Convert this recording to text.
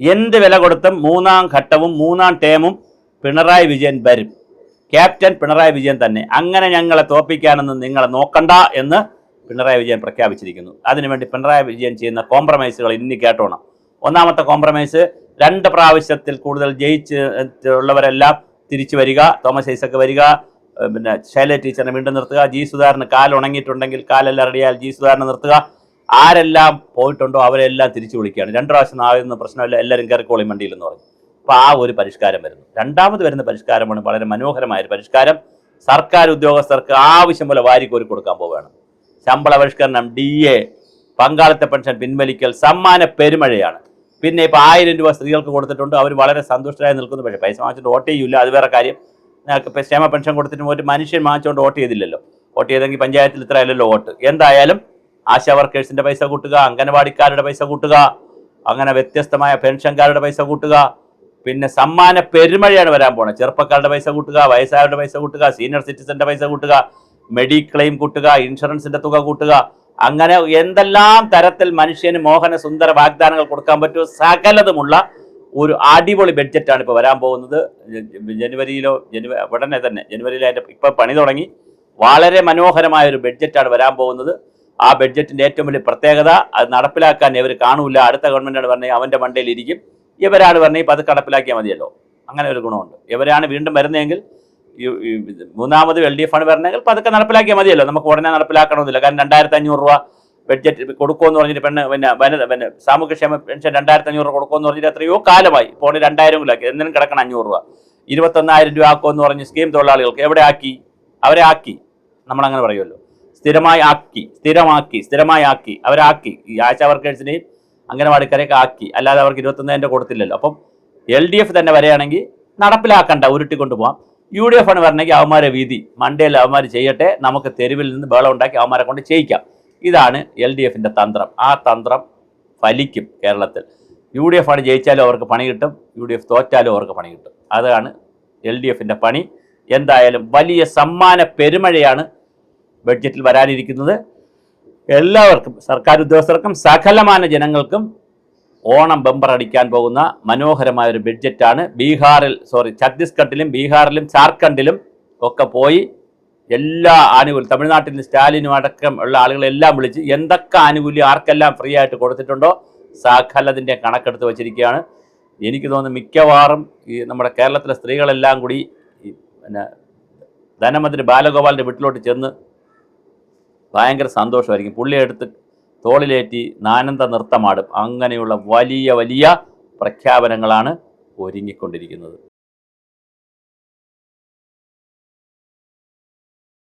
എന്ത് വില കൊടുത്തും മൂന്നാം ഘട്ടവും മൂന്നാം ടേമും പിണറായി വിജയൻ വരും. ക്യാപ്റ്റൻ പിണറായി വിജയൻ തന്നെ. അങ്ങനെ ഞങ്ങളെ തോപ്പിക്കാനൊന്നും നിങ്ങളെ നോക്കണ്ട എന്ന് പിണറായി വിജയൻ പ്രഖ്യാപിച്ചിരിക്കുന്നു. അതിനുവേണ്ടി പിണറായി വിജയൻ ചെയ്യുന്ന കോംപ്രമൈസുകൾ ഇനി കേട്ടോണം. ഒന്നാമത്തെ കോംപ്രമൈസ് രണ്ട് പ്രാവശ്യത്തിൽ കൂടുതൽ ജയിച്ച് ഉള്ളവരെല്ലാം തിരിച്ചു വരിക തോമസ് ഐസക്ക് വരിക പിന്നെ ശൈല ടീച്ചറിനെ വീണ്ടും നിർത്തുക ജി സുധാകരന് കാൽ ഉണങ്ങിയിട്ടുണ്ടെങ്കിൽ കാലെല്ലാം റെഡിയായാൽ ജി സുധാകരനെ നിർത്തുക ആരെല്ലാം പോയിട്ടുണ്ടോ അവരെല്ലാം തിരിച്ചു വിളിക്കുകയാണ്. രണ്ടു പ്രാവശ്യം ആകുന്ന പ്രശ്നമില്ല എല്ലാവരും കയറിക്കോളി മണ്ടിയിൽ എന്ന് പറഞ്ഞു. അപ്പോൾ ആ ഒരു പരിഷ്കാരം വരുന്നു. രണ്ടാമത് വരുന്ന പരിഷ്കാരമാണ് വളരെ മനോഹരമായ ഒരു പരിഷ്കാരം. സർക്കാർ ഉദ്യോഗസ്ഥർക്ക് ആവശ്യം പോലെ വാരിക്കോരി കൊടുക്കാൻ പോവുകയാണ്. ശമ്പള പരിഷ്കരണം ഡി എ പങ്കാളിത്ത പെൻഷൻ പിൻവലിക്കൽ സമ്മാന പെരുമഴയാണ്. പിന്നെ ഇപ്പൊ ആയിരം രൂപ സ്ത്രീകൾക്ക് കൊടുത്തിട്ടുണ്ട്. അവർ വളരെ സന്തുഷ്ടരായി നിൽക്കുന്നു. പക്ഷേ പൈസ വാങ്ങിച്ചിട്ട് വോട്ട് ചെയ്യില്ല അത് വേറെ കാര്യം. ഞങ്ങൾക്ക് ക്ഷേമ പെൻഷൻ കൊടുത്തിട്ട് ഒരു മനുഷ്യൻ വാങ്ങിച്ചുകൊണ്ട് വോട്ട് ചെയ്തില്ലല്ലോ. വോട്ട് ചെയ്തെങ്കിൽ പഞ്ചായത്തിൽ ഇത്ര അല്ലല്ലോ വോട്ട്. എന്തായാലും ആശാ വർക്കേഴ്സിന്റെ പൈസ കൂട്ടുക അംഗനവാടിക്കാരുടെ പൈസ കൂട്ടുക അങ്ങനെ വ്യത്യസ്തമായ പെൻഷൻകാരുടെ പൈസ കൂട്ടുക. പിന്നെ സമ്മാന പെരുമഴയാണ് വരാൻ പോണത് ചെറുപ്പക്കാരുടെ പൈസ കൂട്ടുക വയസ്സായവരുടെ പൈസ കൂട്ടുക സീനിയർ സിറ്റിസന്റെ പൈസ കൂട്ടുക മെഡിക്ലെയിം കൂട്ടുക ഇൻഷുറൻസിന്റെ തുക കൂട്ടുക. അങ്ങനെ എന്തെല്ലാം തരത്തിൽ മനുഷ്യന് മോഹന സുന്ദര വാഗ്ദാനങ്ങൾ കൊടുക്കാൻ പറ്റുമോ? സകലതുമുള്ള ഒരു അടിപൊളി ബഡ്ജറ്റാണ് ഇപ്പോൾ വരാൻ പോകുന്നത്. ജനുവരിയിലോ ജനുവരി ഉടനെ തന്നെ ജനുവരിയിൽ അതിന്റെ പണി തുടങ്ങി. വളരെ മനോഹരമായ ഒരു ബഡ്ജറ്റാണ് വരാൻ പോകുന്നത്. ആ ബഡ്ജറ്റിന്റെ ഏറ്റവും വലിയ പ്രത്യേകത അത് നടപ്പിലാക്കാൻ ഇവർ കാണൂല അടുത്ത ഗവൺമെന്റാണ് പറഞ്ഞാൽ അവന്റെ മണ്ടയിൽ ഇരിക്കും. ഇവരാണ് പറഞ്ഞാൽ ഇപ്പം അത് നടപ്പിലാക്കിയാൽ മതിയല്ലോ. അങ്ങനെ ഒരു ഗുണമുണ്ട്. ഇവരാണ് വീണ്ടും വരുന്നതെങ്കിൽ മൂന്നാമത് എൽ ഡി എഫ് ആണ് വരണമെങ്കിൽ പതുക്കെ നടപ്പിലാക്കിയാൽ മതിയല്ലോ. നമുക്ക് ഉടനെ നടപ്പിലാക്കണമെന്നില്ല. കാരണം രണ്ടായിരത്തി അഞ്ഞൂറ് രൂപ ബഡ്ജറ്റ് കൊടുക്കുമെന്ന് പറഞ്ഞിട്ട് പെണ്ണ് പിന്നെ വനിത പിന്നെ സാമൂഹ്യക്ഷേമ പെൻഷൻ രണ്ടായിരത്തി അഞ്ഞൂറ് രൂപ കൊടുക്കുമെന്ന് പറഞ്ഞിട്ട് എത്രയോ കാലമായി. ഇപ്പോൾ രണ്ടായിരം കിലാക്കി എന്തിനും കിടക്കണം അഞ്ഞൂറ് രൂപ. ഇരുപത്തൊന്നായിരം രൂപ ആക്കുമെന്ന് പറഞ്ഞ് സ്കീം തൊഴിലാളികൾക്ക് എവിടെ ആക്കി? അവരെ ആക്കി. നമ്മളങ്ങനെ പറയുമല്ലോ. സ്ഥിരമായി ആക്കി സ്ഥിരമാക്കി സ്ഥിരമായി ആക്കി അവരാക്കി. ഈ ആശാ വർക്കേഴ്സിനെയും അംഗനവാടിക്കാരെയൊക്കെ ആക്കി. അല്ലാതെ അവർക്ക് ഇരുപത്തൊന്നതിന്റെ കൊടുത്തില്ലല്ലോ. അപ്പം എൽ ഡി എഫ് തന്നെ വരികയാണെങ്കിൽ നടപ്പിലാക്കണ്ട ഉരുട്ടിക്കൊണ്ട് പോകാം യു ഡി എഫ് ആണ് വരണമെങ്കിൽ അവന്മാരെ വീതി മണ്ടയിൽ അവന്മാർ ചെയ്യട്ടെ നമുക്ക് തെരുവിൽ നിന്ന് ബേളം ഉണ്ടാക്കി അവന്മാരെ കൊണ്ട് ചെയ്യിക്കാം. ഇതാണ് എൽ ഡി എഫിന്റെ തന്ത്രം. ആ തന്ത്രം ഫലിക്കും കേരളത്തിൽ. യു ഡി എഫ് ആണ് ജയിച്ചാലും അവർക്ക് പണി കിട്ടും യു ഡി എഫ് തോറ്റാലും അവർക്ക് പണി കിട്ടും. അതാണ് എൽ ഡി എഫിന്റെ പണി. എന്തായാലും വലിയ സമ്മാന പെരുമഴയാണ് ബഡ്ജറ്റിൽ വരാനിരിക്കുന്നത് എല്ലാവർക്കും സർക്കാർ ഉദ്യോഗസ്ഥർക്കും സകലമാന ജനങ്ങൾക്കും ഓണം ബമ്പർ അടിക്കാൻ പോകുന്ന മനോഹരമായ ഒരു ബഡ്ജറ്റാണ്. ബീഹാറിൽ സോറി ഛത്തീസ്ഗഡിലും ബീഹാറിലും ജാർഖണ്ഡിലും ഒക്കെ പോയി എല്ലാ ആനുകൂല്യം തമിഴ്നാട്ടിൽ നിന്ന് സ്റ്റാലിനും അടക്കം ഉള്ള ആളുകളെല്ലാം വിളിച്ച് എന്തൊക്കെ ആനുകൂല്യം ആർക്കെല്ലാം ഫ്രീ ആയിട്ട് കൊടുത്തിട്ടുണ്ടോ സകലതിന്റെ കണക്കെടുത്ത് വച്ചിരിക്കുകയാണ്. എനിക്ക് തോന്നുന്നു മിക്കവാറും ഈ നമ്മുടെ കേരളത്തിലെ സ്ത്രീകളെല്ലാം കൂടി പിന്നെ ധനമന്ത്രി ബാലഗോപാലിന്റെ വീട്ടിലോട്ട് ചെന്ന് ഭയങ്കര സന്തോഷമായിരിക്കും. പുള്ളി എടുത്ത് തോളിലേറ്റി നാനന്ദ നൃത്തമാടും. അങ്ങനെയുള്ള വലിയ വലിയ പ്രഖ്യാപനങ്ങളാണ് ഒരുങ്ങിക്കൊണ്ടിരിക്കുന്നത്.